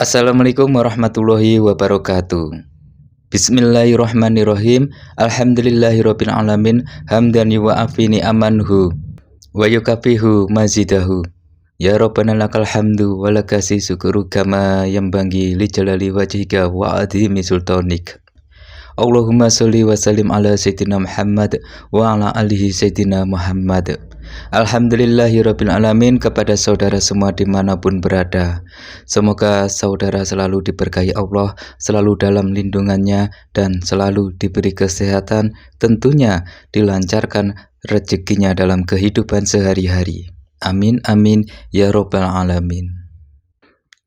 Assalamualaikum warahmatullahi wabarakatuh. Bismillahirrahmanirrahim. Alhamdulillahirabbil alamin hamdan amanhu wa yukafihu mazidahu. Ya Rabbana lakal hamdu wa lakasi syukuru kama yambangi li jalali wajhika wa adhimi sultanik. Allahumma sholli wa sallim ala sayyidina Muhammad wa ala alihi sayyidina Muhammad. Alhamdulillahirrabbilalamin kepada saudara semua di mana pun berada. Semoga saudara selalu diberkahi Allah Selalu dalam lindungannya Dan selalu diberi kesehatan Tentunya dilancarkan rezekinya dalam kehidupan sehari-hari. Amin amin ya robbal alamin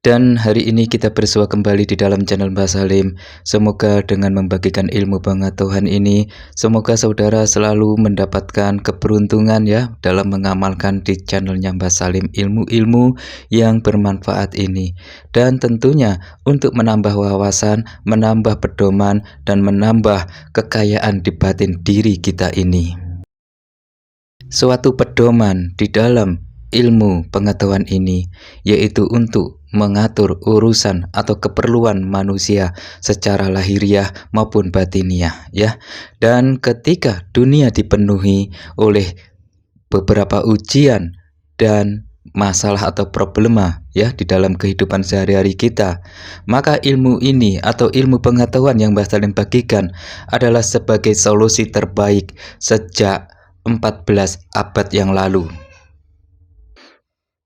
dan hari ini kita bersua kembali di dalam channel Mbah Salim. Semoga dengan membagikan ilmu pengetahuan ini, semoga saudara selalu mendapatkan keberuntungan ya dalam mengamalkan di channelnya Mbah Salim ilmu-ilmu yang bermanfaat ini. Dan tentunya untuk menambah wawasan, menambah pedoman, dan menambah kekayaan di batin diri kita ini. Suatu pedoman di dalam ilmu pengetahuan ini, yaitu untuk mengatur urusan atau keperluan manusia secara lahiriah maupun batiniah ya. Dan ketika dunia dipenuhi oleh beberapa ujian dan masalah atau problema ya di dalam kehidupan sehari-hari kita maka ilmu ini atau ilmu pengetahuan yang Mbah Salim bagikan adalah sebagai solusi terbaik sejak 14 abad yang lalu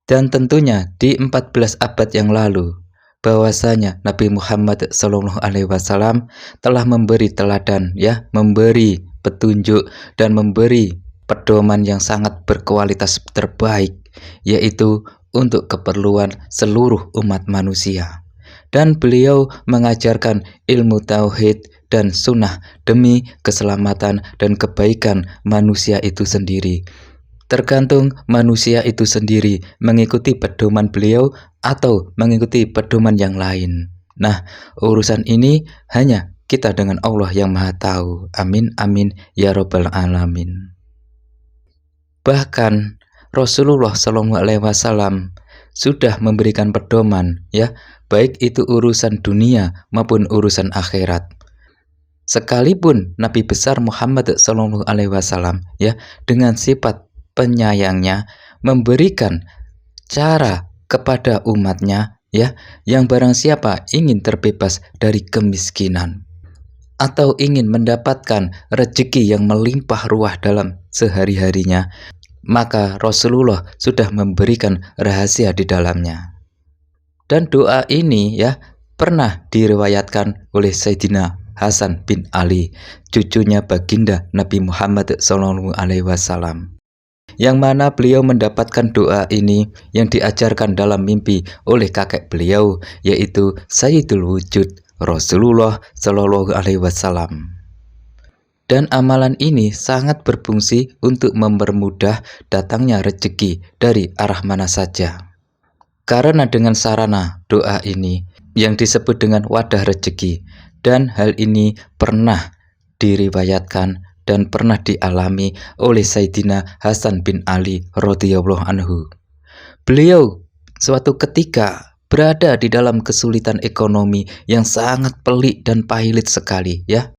dan tentunya di 14 abad yang lalu, bahwasanya Nabi Muhammad Shallallahu Alaihi Wasallam telah memberi teladan, ya, memberi petunjuk dan memberi pedoman yang sangat berkualitas terbaik, yaitu untuk keperluan seluruh umat manusia. Dan beliau mengajarkan ilmu tauhid dan sunnah demi keselamatan dan kebaikan manusia itu sendiri. Tergantung manusia itu sendiri mengikuti pedoman beliau atau mengikuti pedoman yang lain. Nah, urusan ini hanya kita dengan Allah yang Maha Tahu. Amin, amin, ya Robbal 'Alamin. Bahkan Rasulullah Wasallam sudah memberikan pedoman, ya, baik itu urusan dunia maupun urusan akhirat. Sekalipun Nabi besar Muhammad Wasallam, ya, dengan sifat penyayangnya memberikan cara kepada umatnya ya yang barang siapa ingin terbebas dari kemiskinan atau ingin mendapatkan rezeki yang melimpah ruah dalam sehari-harinya maka Rasulullah sudah memberikan rahasia di dalamnya. Dan doa ini ya pernah diriwayatkan oleh Sayyidina Hasan bin Ali cucunya baginda Nabi Muhammad SAW yang mana beliau mendapatkan doa ini yang diajarkan dalam mimpi oleh kakek beliau yaitu Sayyidul Wujud Rasulullah Shallallahu Alaihi Wasallam. Dan amalan ini sangat berfungsi untuk mempermudah datangnya rezeki dari arah mana saja. Karena dengan sarana doa ini yang disebut dengan wadah rezeki dan hal ini pernah diriwayatkan dan pernah dialami oleh Sayyidina Hasan bin Ali radhiyallahu anhu. Beliau suatu ketika berada di dalam kesulitan ekonomi yang sangat pelik dan pahit sekali ya.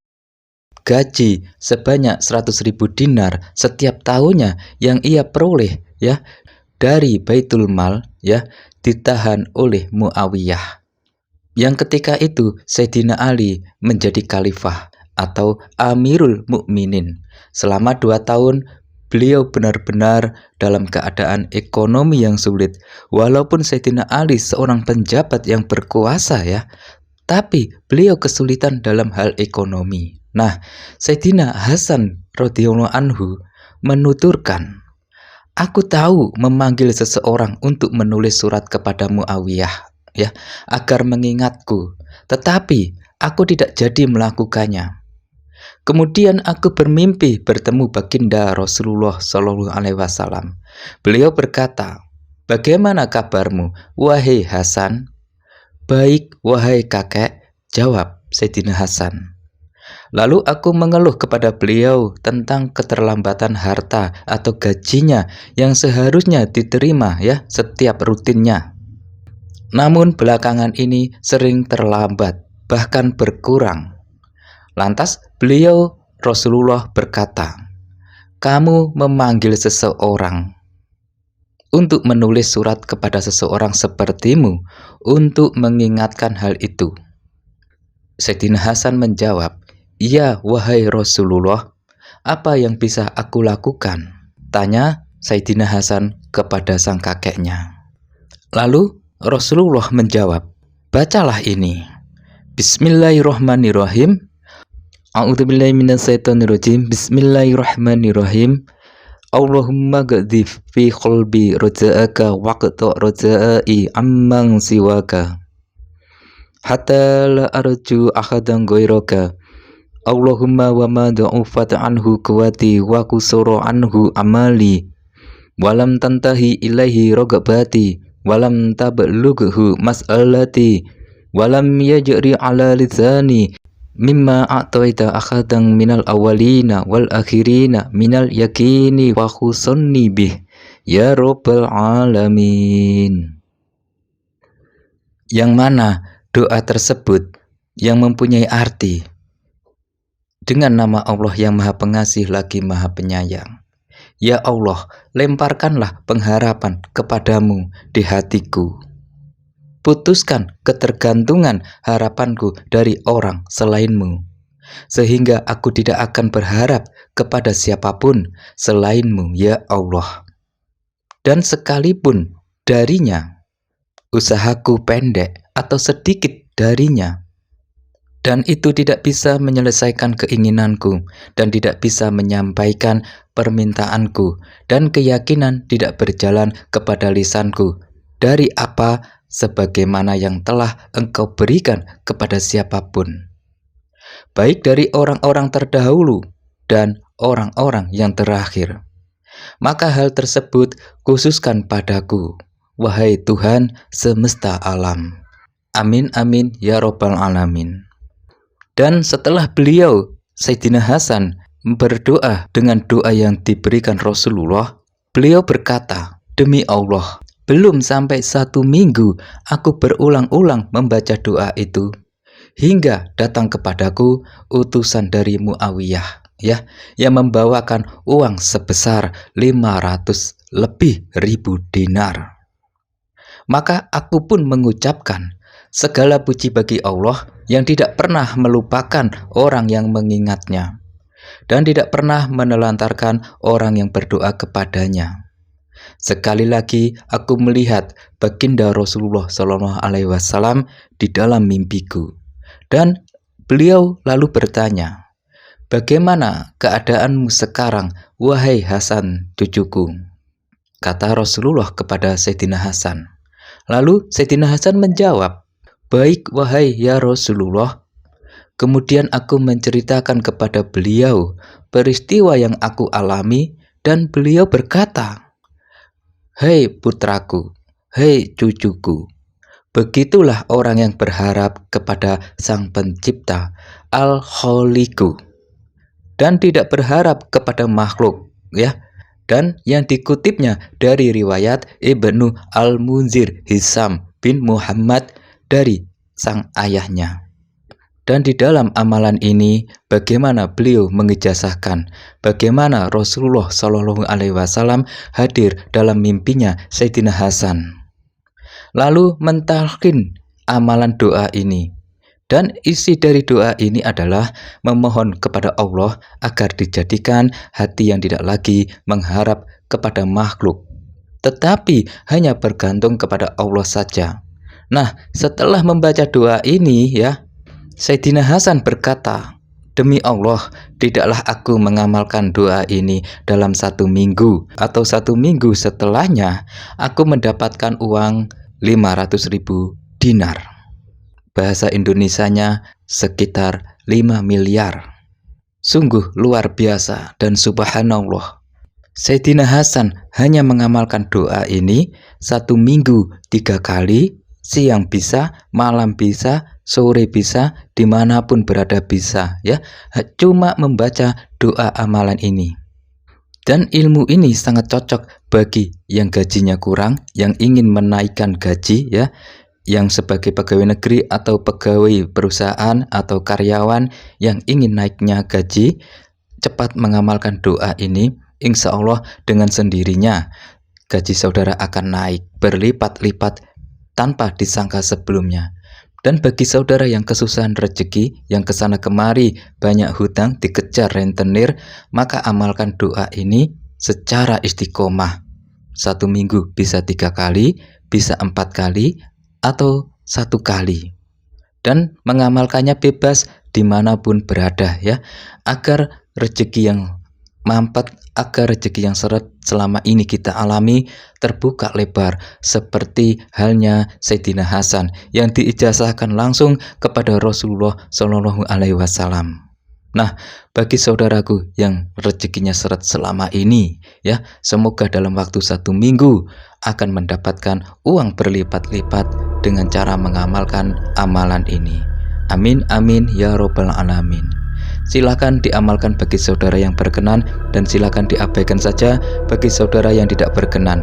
Gaji sebanyak 100 ribu dinar setiap tahunnya yang ia peroleh ya dari Baitul Mal ya ditahan oleh Muawiyah. Yang ketika itu Sayyidina Ali menjadi khalifah atau Amirul Mukminin. Selama dua tahun, beliau benar-benar dalam keadaan ekonomi yang sulit. Walaupun Sayyidina Ali seorang penjabat yang berkuasa ya, tapi beliau kesulitan dalam hal ekonomi. Nah, Sayyidina Hasan radhiyallahu anhu menuturkan, Aku tahu memanggil seseorang untuk menulis surat kepada Muawiyah ya agar mengingatku, tetapi aku tidak jadi melakukannya. Kemudian aku bermimpi bertemu baginda Rasulullah Shallallahu Alaihi Wasallam. Beliau berkata, Bagaimana kabarmu, wahai Hasan? Baik, wahai kakek, jawab Sayyidina Hasan. Lalu aku mengeluh kepada beliau tentang keterlambatan harta atau gajinya yang seharusnya diterima ya setiap rutinnya. Namun belakangan ini sering terlambat, bahkan berkurang. Lantas beliau Rasulullah berkata, "Kamu memanggil seseorang untuk menulis surat kepada seseorang sepertimu untuk mengingatkan hal itu." Sayyidina Hasan menjawab, "Iya, wahai Rasulullah, apa yang bisa aku lakukan?" Tanya Sayyidina Hasan kepada sang kakeknya. Lalu Rasulullah menjawab, "Bacalah ini. Bismillahirrahmanirrahim. A'udzubillahi minasyaitonirrajim. Bismillahirrahmanirrahim. Allahumma gadzif fi qalbi raja'aka waqta raja'i amman siwaka. Hatta la arju ahadan ghairaka. Allahumma wa ma da'ufat anhu kuwati wa kusura anhu amali. Walam tantahi ilaihi rogabati walam tablughu mas'alati walam yajri ala lisani mimma a'taita akhadan minal awalina wal akhirina minal yakini wa khusunni bih. Ya rabbal alamin. Yang mana doa tersebut yang mempunyai arti? Dengan nama Allah yang Maha Pengasih lagi Maha Penyayang. Ya Allah, lemparkanlah pengharapan kepadamu di hatiku. Putuskan ketergantungan harapanku dari orang selainmu, sehingga aku tidak akan berharap kepada siapa pun selainmu, ya Allah. Dan sekalipun darinya, usahaku pendek atau sedikit darinya, dan itu tidak bisa menyelesaikan keinginanku dan tidak bisa menyampaikan permintaanku. Dan keyakinan tidak berjalan kepada lisanku dari apa sebagaimana yang telah engkau berikan kepada siapa pun. Baik dari orang-orang terdahulu dan orang-orang yang terakhir. Maka hal tersebut khususkan padaku wahai Tuhan semesta alam. Amin amin ya robbal alamin. Dan setelah beliau Sayyidina Hasan berdoa dengan doa yang diberikan Rasulullah, beliau berkata, Demi Allah, belum sampai satu minggu aku berulang-ulang membaca doa itu hingga datang kepadaku utusan dari Muawiyah ya yang membawakan uang sebesar 500 lebih ribu dinar. Maka aku pun mengucapkan segala puji bagi Allah yang tidak pernah melupakan orang yang mengingatnya dan tidak pernah menelantarkan orang yang berdoa kepadanya. Sekali lagi aku melihat baginda Rasulullah Shallallahu Alaihi Wasallam di dalam mimpiku, dan beliau lalu bertanya, Bagaimana keadaanmu sekarang, wahai Hasan cucuku? Kata Rasulullah kepada Sayyidina Hasan. Lalu Sayyidina Hasan menjawab, Baik wahai ya Rasulullah. Kemudian aku menceritakan kepada beliau peristiwa yang aku alami dan beliau berkata, Hei putraku, hei cucuku, begitulah orang yang berharap kepada sang pencipta Al-Kholiku dan tidak berharap kepada makhluk, ya. Dan yang dikutipnya dari riwayat Ibnu Al-Munzir Hisam bin Muhammad dari sang ayahnya. Dan di dalam amalan ini, bagaimana beliau mengijazahkan, bagaimana Rasulullah Shallallahu Alaihi Wasallam hadir dalam mimpinya Sayyidina Hasan. Lalu mentalkin amalan doa ini. Dan isi dari doa ini adalah memohon kepada Allah agar dijadikan hati yang tidak lagi mengharap kepada makhluk, tetapi hanya bergantung kepada Allah saja. Nah, setelah membaca doa ini ya, Sayyidina Hasan berkata, Demi Allah, tidaklah aku mengamalkan doa ini dalam satu minggu atau satu minggu setelahnya aku mendapatkan uang 500 ribu dinar. Bahasa Indonesianya sekitar 5 miliar. Sungguh luar biasa dan subhanallah. Sayyidina Hasan hanya mengamalkan doa ini satu minggu tiga kali siang bisa, malam bisa, sore bisa, di mana pun berada bisa, ya. Cuma membaca doa amalan ini. Dan ilmu ini sangat cocok bagi yang gajinya kurang, yang ingin menaikkan gaji, ya, yang sebagai pegawai negeri atau pegawai perusahaan atau karyawan yang ingin naiknya gaji cepat mengamalkan doa ini insya Allah dengan sendirinya gaji saudara akan naik berlipat-lipat tanpa disangka sebelumnya dan bagi saudara yang kesusahan rezeki, yang ke sana kemari banyak hutang dikejar rentenir, maka amalkan doa ini secara istiqomah. Satu minggu bisa tiga kali, bisa empat kali, atau satu kali. Dan mengamalkannya bebas di mana pun berada ya, agar rezeki yang mampet agar rezeki yang seret selama ini kita alami terbuka lebar seperti halnya Sayyidina Hasan yang diijazahkan langsung kepada Rasulullah Shallallahu Alaihi Wasallam. Nah, bagi saudaraku yang rezekinya seret selama ini, ya, semoga dalam waktu satu minggu akan mendapatkan uang berlipat-lipat dengan cara mengamalkan amalan ini. Amin, amin, ya Robbal 'Alamin. Silakan diamalkan bagi saudara yang berkenan dan silakan diabaikan saja bagi saudara yang tidak berkenan.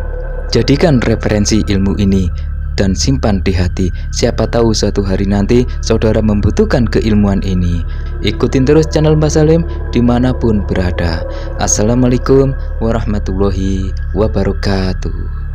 Jadikan referensi ilmu ini dan simpan di hati. Siapa tahu suatu hari nanti saudara membutuhkan keilmuan ini. Ikutin terus channel Mbak Salim di mana pun berada. Assalamualaikum warahmatullahi wabarakatuh.